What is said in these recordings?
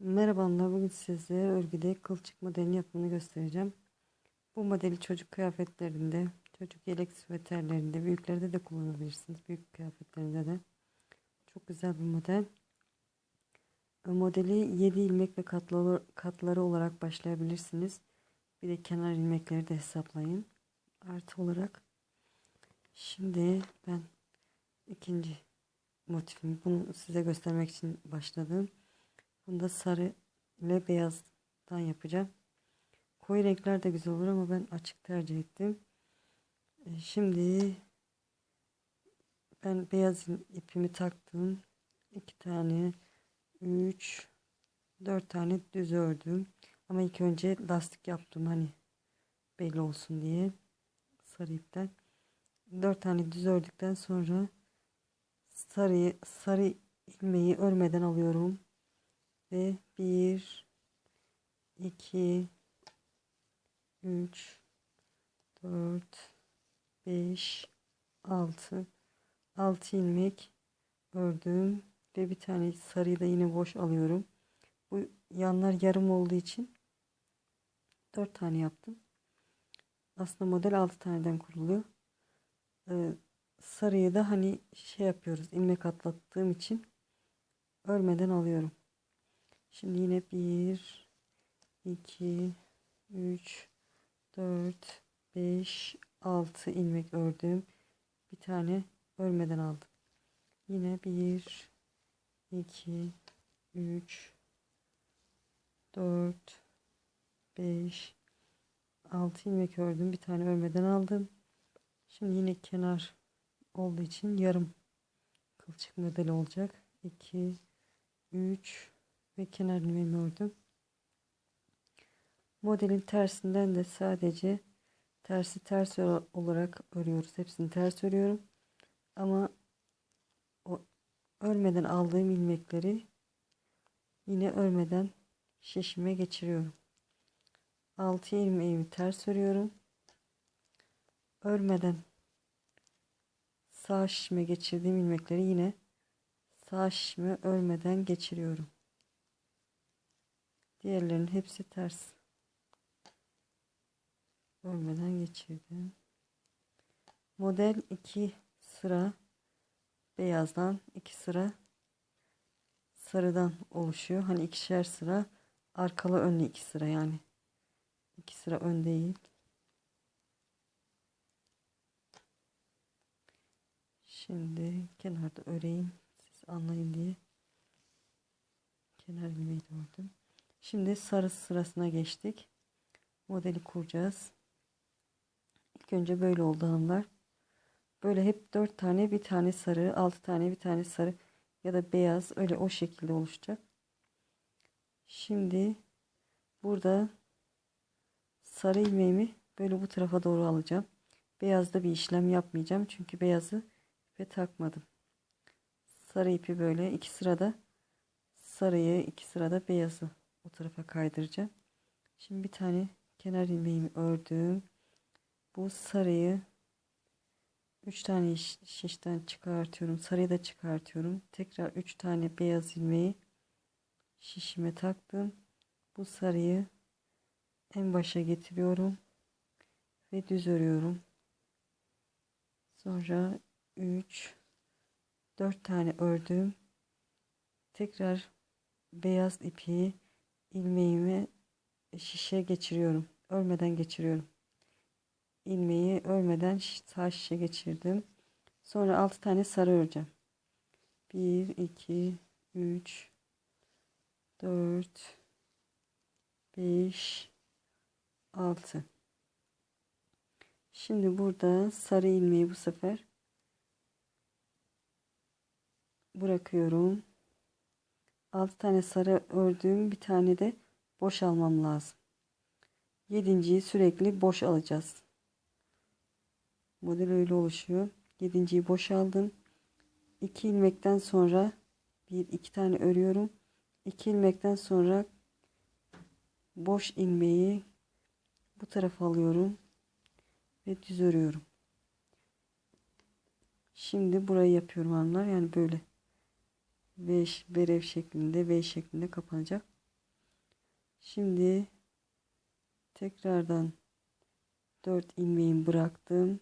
Merhaba hanımlar, bugün size örgüde kılçık modelini yapımını göstereceğim. Bu modeli çocuk kıyafetlerinde, çocuk yelek süveterlerinde, büyüklerde de kullanabilirsiniz. Büyük kıyafetlerinde de. Çok güzel bir model. Modeli 7 ilmek ve katları olarak başlayabilirsiniz. Bir de kenar ilmekleri de hesaplayın. Artı olarak. Şimdi ben ikinci motifimi bunu size göstermek için başladım. Bunda sarı ile beyazdan yapacağım. Koyu renkler de güzel olur ama ben açık tercih ettim. E, Şimdi ben beyaz ipimi taktım. 2 tane, 3, 4 tane düz ördüm. Ama ilk önce lastik yaptım hani belli olsun diye sarı ipten. 4 tane düz ördükten sonra sarıyı sarı ilmeği örmeden alıyorum ve 1 2 3 4 5 6 6 ilmek ördüm ve bir tane sarıyı da yine boş alıyorum. Bu yanlar yarım olduğu için 4 tane yaptım. Aslında model 6 taneden kuruluyor. Ee, sarıyı da hani şey yapıyoruz ilmek atlattığım için örmeden alıyorum. Şimdi yine 1 2 3 4 5 6 ilmek ördüm. Bir tane örmeden aldım. Yine 1 2 3 4 5 6 ilmek ördüm. Bir tane örmeden aldım. Şimdi yine kenar olduğu için yarım kılçık modeli olacak. 2 3 ve kenar ilmeğimi ördüm. Modelin tersinden de sadece tersi ters olarak örüyoruz. Hepsini ters örüyorum. Ama o örmeden aldığım ilmekleri yine örmeden şişime geçiriyorum. 6 ilmeğimi ters örüyorum. Örmeden sağ şişime geçirdiğim ilmekleri yine sağ şişime örmeden geçiriyorum. Diğerlerinin hepsi ters. Örmeden geçirdim. Model 2 sıra beyazdan 2 sıra sarıdan oluşuyor. Hani ikişer sıra arkalı önlü 2 sıra yani. 2 sıra ön değil. Şimdi kenarda öreyim. Siz anlayın diye. Kenar ilmeği de ördüm. Şimdi sarı sırasına geçtik. Modeli kuracağız. İlk önce böyle oldu hanımlar. Böyle hep 4 tane bir tane sarı, 6 tane bir tane sarı ya da beyaz öyle o şekilde oluşacak. Şimdi burada sarı ilmeğimi böyle bu tarafa doğru alacağım. Beyazda bir işlem yapmayacağım. Çünkü beyazı ve takmadım. Sarı ipi böyle iki sırada sarıyı iki sırada beyazı o tarafa kaydıracağım. Şimdi bir tane kenar ilmeğimi ördüm. Bu sarıyı 3 tane şişten çıkartıyorum. Sarıyı da çıkartıyorum. Tekrar 3 tane beyaz ilmeği şişime taktım. Bu sarıyı en başa getiriyorum ve düz örüyorum. Sonra 3 4 tane ördüm. Tekrar beyaz ipi ilmeğimi şişe geçiriyorum. Örmeden geçiriyorum. ilmeği örmeden sağ şişe geçirdim. Sonra 6 tane sarı öreceğim. 1 2 3 4 5 6 Şimdi burada sarı ilmeği bu sefer bırakıyorum. 6 tane sarı ördüğüm bir tane de boş almam lazım. Yedinciyi sürekli boş alacağız. Model öyle oluşuyor. Yedinciyi boş aldım. 2 ilmekten sonra bir iki tane örüyorum. 2 ilmekten sonra boş ilmeği bu tarafa alıyorum ve düz örüyorum. Şimdi burayı yapıyorum hanımlar. Yani böyle V, verev şeklinde V şeklinde kapanacak. Şimdi tekrardan 4 ilmeğimi bıraktım.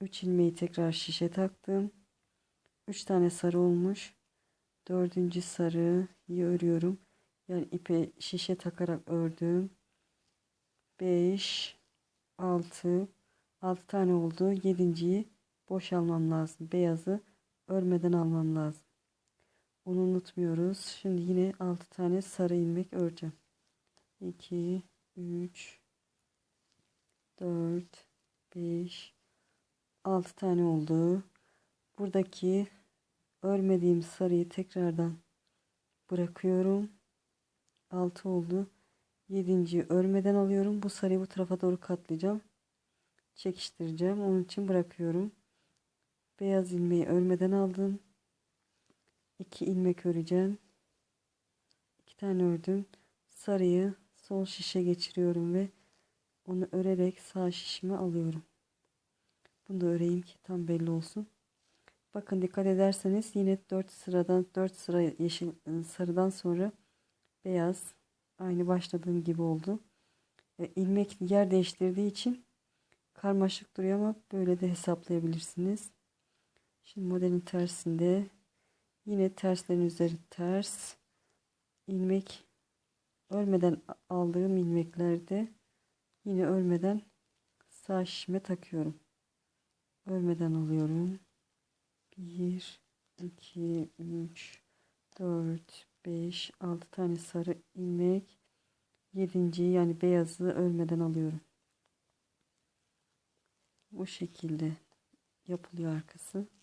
3 ilmeği tekrar şişe taktım. 3 tane sarı olmuş. Dördüncü sarıyı örüyorum. Yani ipe şişe takarak ördüm. 5 6 6 tane oldu. Yedinciyi boş almam lazım. Beyazı örmeden almam lazım. Onu unutmuyoruz. Şimdi yine 6 tane sarı ilmek öreceğim. 2 3 4 5 6 tane oldu. Buradaki örmediğim sarıyı tekrardan bırakıyorum. 6 oldu. 7. örmeden alıyorum. Bu sarıyı bu tarafa doğru katlayacağım. Çekiştireceğim. Onun için bırakıyorum. Beyaz ilmeği örmeden aldım. 2 ilmek öreceğim. 2 tane ördüm. Sarıyı sol şişe geçiriyorum ve onu örerek sağ şişime alıyorum. Bunu da öreyim ki tam belli olsun. Bakın dikkat ederseniz yine 4 sıradan 4 sıra yeşil sarıdan sonra beyaz aynı başladığım gibi oldu. E, ilmek yer değiştirdiği için karmaşık duruyor ama böyle de hesaplayabilirsiniz. Şimdi modelin tersinde yine terslerin üzeri ters ilmek örmeden aldığım ilmeklerde yine örmeden sağ şişime takıyorum. Örmeden alıyorum. 1 2 3 4 5 6 tane sarı ilmek 7. yani beyazı örmeden alıyorum. Bu şekilde yapılıyor arkası.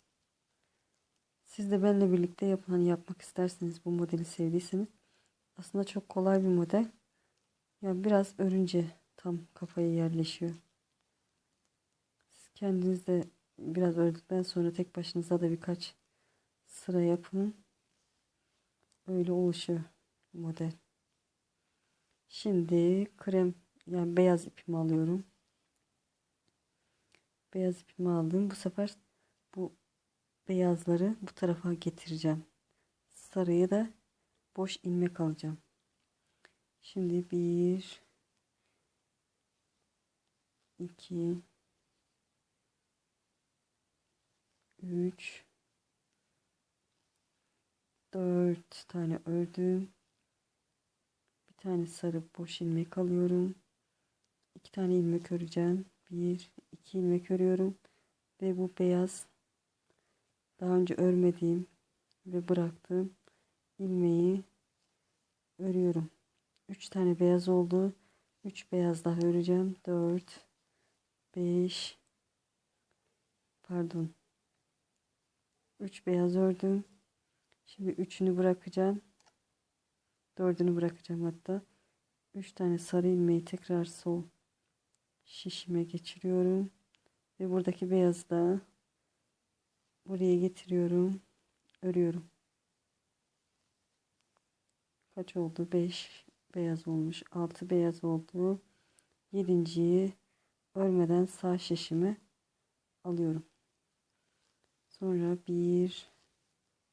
Siz de benimle birlikte yapın. Hani yapmak isterseniz bu modeli sevdiyseniz aslında çok kolay bir model. Yani biraz örünce tam kafaya yerleşiyor. Siz kendiniz de biraz ördükten sonra tek başınıza da birkaç sıra yapın. Öyle oluşuyor model. Şimdi krem yani beyaz ipimi alıyorum. Beyaz ipimi aldım. Bu sefer beyazları bu tarafa getireceğim. Sarıyı da boş ilmek alacağım. Şimdi bir iki üç dört tane ördüm. Bir tane sarı boş ilmek alıyorum. iki tane ilmek öreceğim. Bir, iki ilmek örüyorum. Ve bu beyaz daha önce örmediğim ve bıraktığım ilmeği örüyorum. 3 tane beyaz oldu. 3 beyaz daha öreceğim. 4 5 pardon 3 beyaz ördüm. Şimdi üçünü bırakacağım. Dördünü bırakacağım hatta. 3 tane sarı ilmeği tekrar sol şişime geçiriyorum. Ve buradaki beyazı da buraya getiriyorum. Örüyorum. Kaç oldu? 5 beyaz olmuş. 6 beyaz oldu. 7.yi örmeden sağ şişime alıyorum. Sonra 1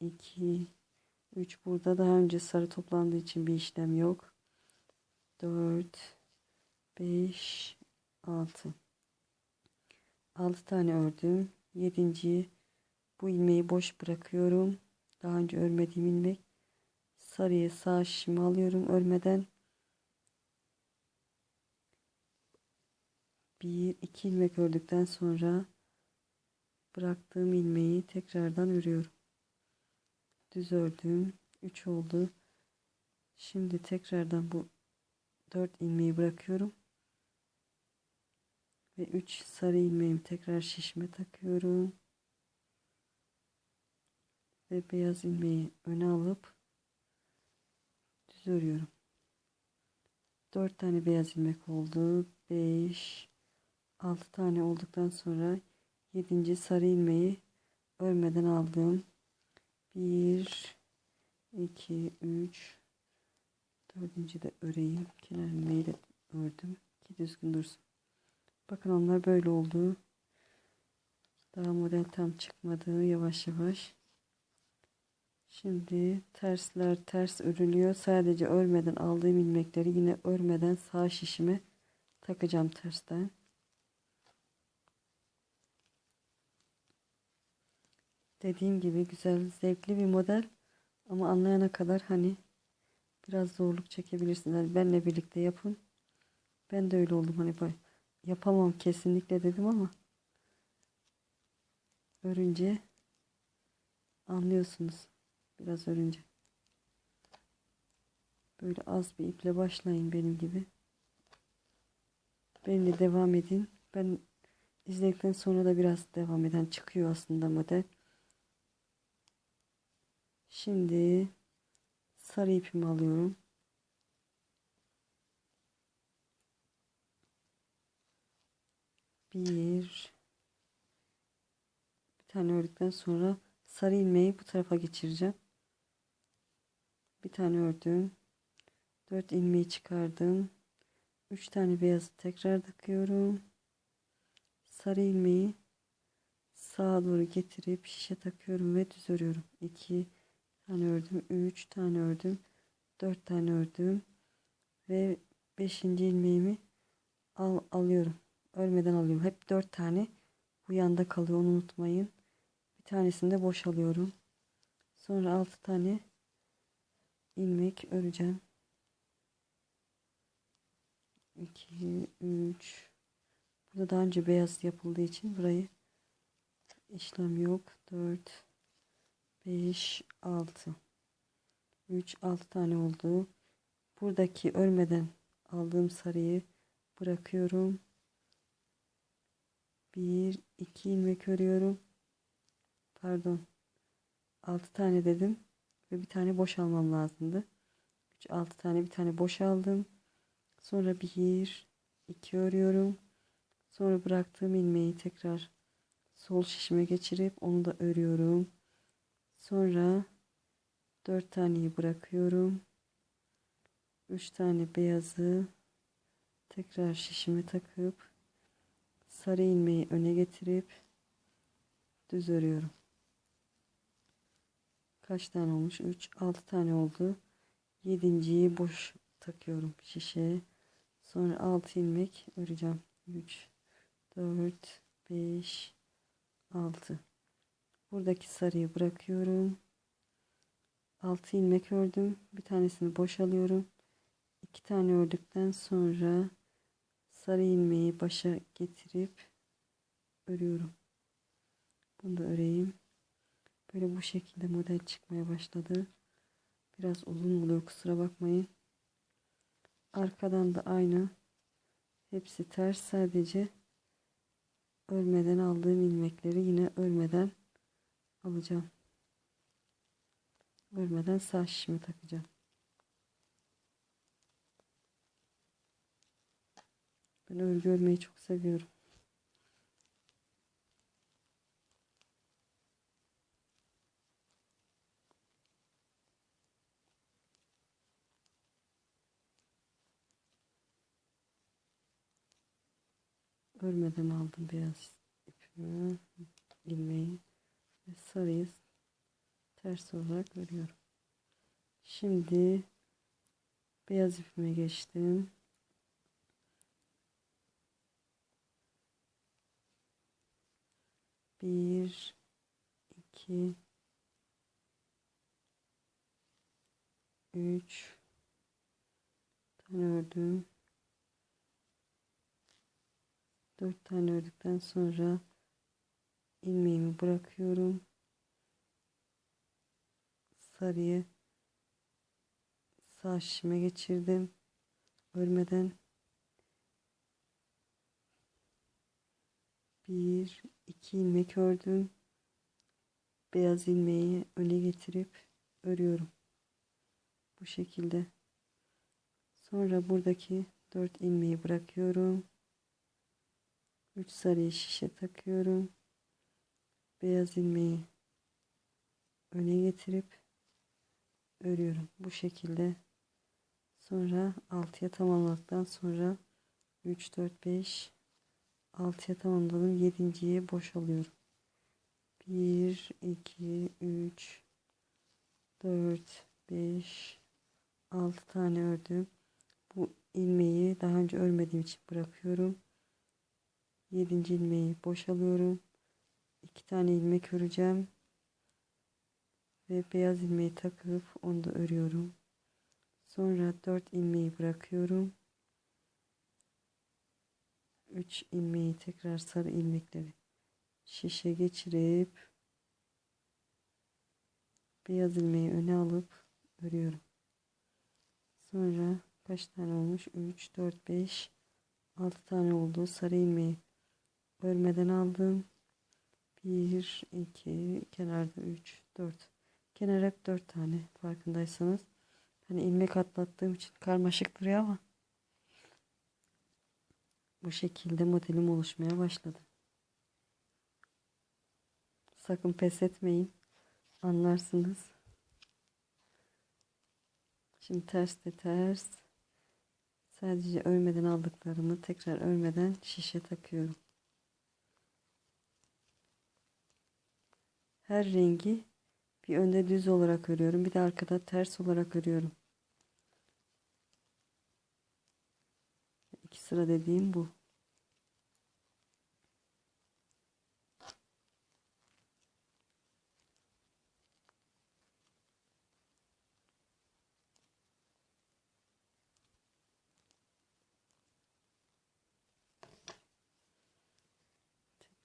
2 3 burada daha önce sarı toplandığı için bir işlem yok. 4 5 6 6 tane ördüm. 7. bu ilmeği boş bırakıyorum. Daha önce örmediğim ilmek. Sarıyı sağ şişime alıyorum örmeden. Bir iki ilmek ördükten sonra bıraktığım ilmeği tekrardan örüyorum. Düz ördüm. 3 oldu. Şimdi tekrardan bu 4 ilmeği bırakıyorum. Ve 3 sarı ilmeğimi tekrar şişme takıyorum. Ve beyaz ilmeği öne alıp düz örüyorum. 4 tane beyaz ilmek oldu. 5 6 tane olduktan sonra 7. sarı ilmeği örmeden aldım. 1 2 3 dördüncü de öreyim. Kenar ilmeği de ördüm ki düzgün dursun. Bakın onlar böyle oldu. Daha model tam çıkmadı yavaş yavaş. Şimdi tersler ters örülüyor. Sadece örmeden aldığım ilmekleri yine örmeden sağ şişime takacağım tersten. Dediğim gibi güzel, zevkli bir model ama anlayana kadar hani biraz zorluk çekebilirsiniz. Yani benle birlikte yapın. Ben de öyle oldum hani yapamam kesinlikle dedim ama örünce anlıyorsunuz biraz örünce. Böyle az bir iple başlayın benim gibi. Benimle devam edin. Ben izledikten sonra da biraz devam eden çıkıyor aslında model. Şimdi sarı ipimi alıyorum. Bir bir tane ördükten sonra sarı ilmeği bu tarafa geçireceğim. Bir tane ördüm. Dört ilmeği çıkardım. Üç tane beyazı tekrar takıyorum. Sarı ilmeği sağa doğru getirip şişe takıyorum ve düz örüyorum. 2 tane ördüm, 3 tane ördüm, 4 tane ördüm ve 5. ilmeğimi al, alıyorum. Örmeden alıyorum. Hep 4 tane bu yanda kalıyor unutmayın. Bir tanesini de boş alıyorum. Sonra 6 tane ilmek öreceğim. 2 3 Burada daha önce beyaz yapıldığı için burayı işlem yok. 4 5 6 3 6 tane oldu. Buradaki örmeden aldığım sarıyı bırakıyorum. 1 2 ilmek örüyorum. Pardon. 6 tane dedim ve bir tane boş almam lazımdı. 3 6 tane bir tane boş aldım. Sonra 1 2 örüyorum. Sonra bıraktığım ilmeği tekrar sol şişime geçirip onu da örüyorum. Sonra 4 taneyi bırakıyorum. 3 tane beyazı tekrar şişime takıp sarı ilmeği öne getirip düz örüyorum. Kaç tane olmuş? 3 6 tane oldu. 7.yi boş takıyorum şişeye. Sonra 6 ilmek öreceğim. 3 4 5 6 buradaki sarıyı bırakıyorum 6 ilmek ördüm bir tanesini boşalıyorum 2 tane ördükten sonra sarı ilmeği başa getirip örüyorum bunu da öreyim böyle bu şekilde model çıkmaya başladı biraz uzun oluyor kusura bakmayın arkadan da aynı hepsi ters sadece örmeden aldığım ilmekleri yine örmeden alacağım. Örmeden sağ şişimi takacağım. Ben örgü örmeyi çok seviyorum. Örmeden aldım beyaz ipimi ilmeği ve sarıyı ters olarak örüyorum. Şimdi beyaz ipime geçtim. Bir iki üç tane ördüm 4 tane ördükten sonra ilmeğimi bırakıyorum. Sarıyı sağ şişime geçirdim. Örmeden bir iki ilmek ördüm. Beyaz ilmeği öne getirip örüyorum. Bu şekilde. Sonra buradaki dört ilmeği bırakıyorum. 3 sarıyı şişe takıyorum. Beyaz ilmeği öne getirip örüyorum. Bu şekilde sonra 6'ya tamamladıktan sonra 3 4 5 6'ya tamamladım. 7.yi boş alıyorum. 1 2 3 4, 5, 6 tane ördüm. Bu ilmeği daha önce örmediğim için bırakıyorum. 7. ilmeği boşalıyorum. 2 tane ilmek öreceğim. Ve beyaz ilmeği takıp onu da örüyorum. Sonra 4 ilmeği bırakıyorum. 3 ilmeği tekrar sarı ilmekleri şişe geçirip beyaz ilmeği öne alıp örüyorum. Sonra kaç tane olmuş? 3, 4, 5, 6 tane oldu. Sarı ilmeği örmeden aldım. 1, 2, kenarda 3, 4. Kenar hep 4 tane farkındaysanız. Hani ilmek atlattığım için karmaşık duruyor ama bu şekilde modelim oluşmaya başladı. Sakın pes etmeyin. Anlarsınız. Şimdi ters de ters. Sadece örmeden aldıklarımı tekrar örmeden şişe takıyorum. Her rengi bir önde düz olarak örüyorum. Bir de arkada ters olarak örüyorum. İki sıra dediğim bu.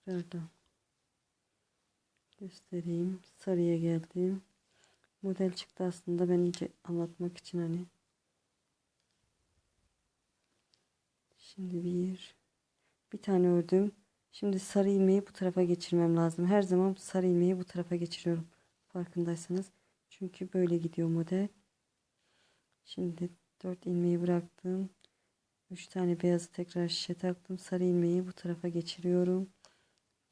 Tekrardan göstereyim. Sarıya geldim. Model çıktı aslında ben iyice anlatmak için hani. Şimdi bir bir tane ördüm. Şimdi sarı ilmeği bu tarafa geçirmem lazım. Her zaman sarı ilmeği bu tarafa geçiriyorum. Farkındaysanız. Çünkü böyle gidiyor model. Şimdi 4 ilmeği bıraktım. 3 tane beyazı tekrar şişe taktım. Sarı ilmeği bu tarafa geçiriyorum.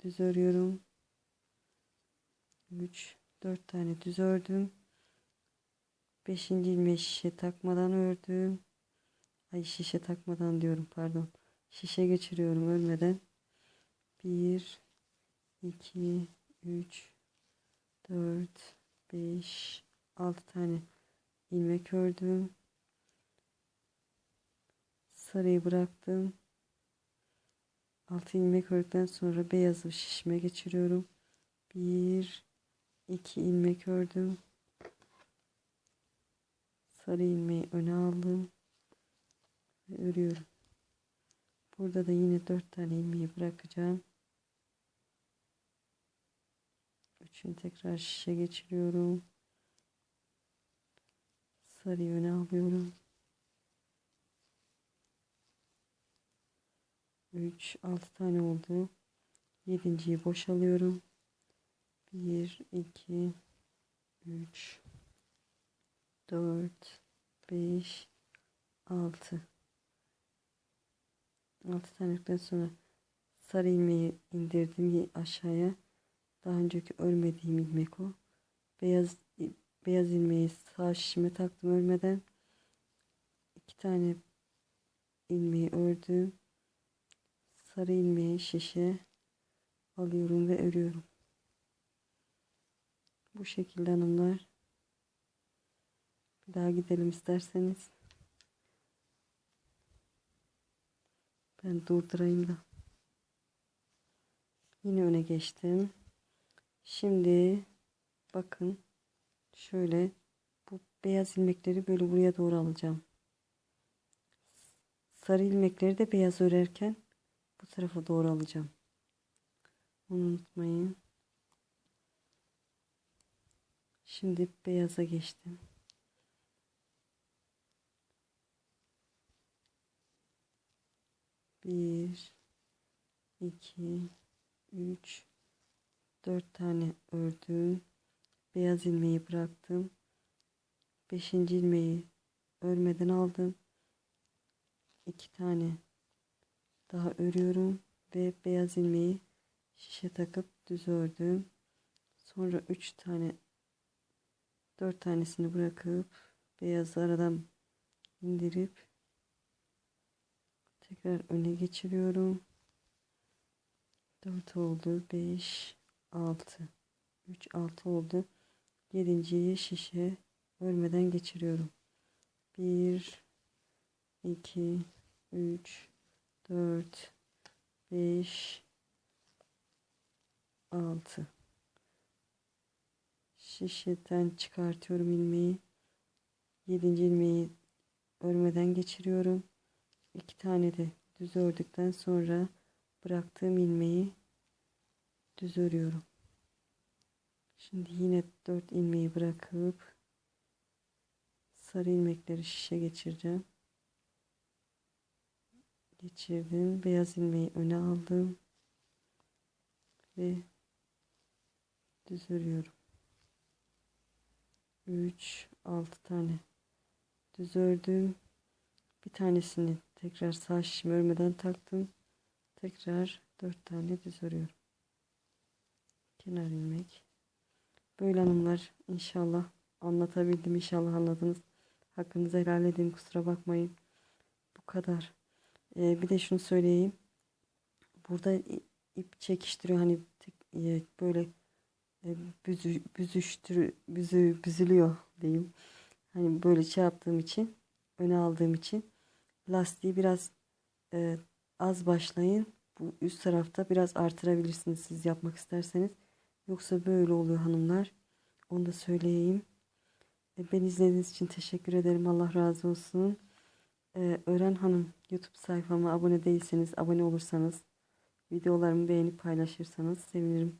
Düz örüyorum. 3 4 tane düz ördüm. 5. ilmeği şişe takmadan ördüm. Ay şişe takmadan diyorum pardon. Şişe geçiriyorum örmeden. 1 2 3 4 5 6 tane ilmek ördüm. Sarıyı bıraktım. 6 ilmek ördükten sonra beyazı şişme geçiriyorum. 1 2 ilmek ördüm. Sarı ilmeği öne aldım ve örüyorum. Burada da yine 4 tane ilmeği bırakacağım. Üçünü tekrar şişe geçiriyorum. Sarıyı öne alıyorum. 3 6 tane oldu. Yedinciyi boşalıyorum. 1 2 3 4 5 6 6 taneden sonra sarı ilmeği indirdim aşağıya. Daha önceki örmediğim ilmek o. Beyaz beyaz ilmeği sağ şişime taktım örmeden. iki tane ilmeği ördüm. Sarı ilmeği şişe alıyorum ve örüyorum. Bu şekilde hanımlar. Bir daha gidelim isterseniz. Ben durdurayım da. Yine öne geçtim. Şimdi bakın şöyle bu beyaz ilmekleri böyle buraya doğru alacağım. Sarı ilmekleri de beyaz örerken bu tarafa doğru alacağım. Unutmayın. Şimdi beyaza geçtim. Bir, iki, üç, dört tane ördüm. Beyaz ilmeği bıraktım. Beşinci ilmeği örmeden aldım. iki tane daha örüyorum ve beyaz ilmeği şişe takıp düz ördüm. Sonra üç tane dört tanesini bırakıp beyazı aradan indirip Tekrar öne geçiriyorum. 4 oldu. 5, 6, 3, 6 oldu. Yedinciyi şişe örmeden geçiriyorum. Bir, iki, üç, dört, beş, altı. Şişeden çıkartıyorum ilmeği. Yedinci ilmeği örmeden geçiriyorum. İki tane de düz ördükten sonra bıraktığım ilmeği düz örüyorum. Şimdi yine 4 ilmeği bırakıp sarı ilmekleri şişe geçireceğim. Geçirdim. Beyaz ilmeği öne aldım. Ve düz örüyorum. 3 6 tane düz ördüm. Bir tanesini tekrar sağ şişimi örmeden taktım. Tekrar 4 tane düz örüyorum. Kenar ilmek. Böyle hanımlar inşallah anlatabildim inşallah anladınız. Hakkınızı helal edin kusura bakmayın. Bu kadar. Ee, bir de şunu söyleyeyim. Burada ip çekiştiriyor hani tek- e, böyle büzü, büzüştür, büzü, büzülüyor diyeyim. Hani böyle şey yaptığım için öne aldığım için lastiği biraz e, az başlayın. Bu üst tarafta biraz artırabilirsiniz siz yapmak isterseniz. Yoksa böyle oluyor hanımlar. Onu da söyleyeyim. E, Beni izlediğiniz için teşekkür ederim. Allah razı olsun. E, Ören Hanım YouTube sayfama abone değilseniz abone olursanız videolarımı beğenip paylaşırsanız sevinirim.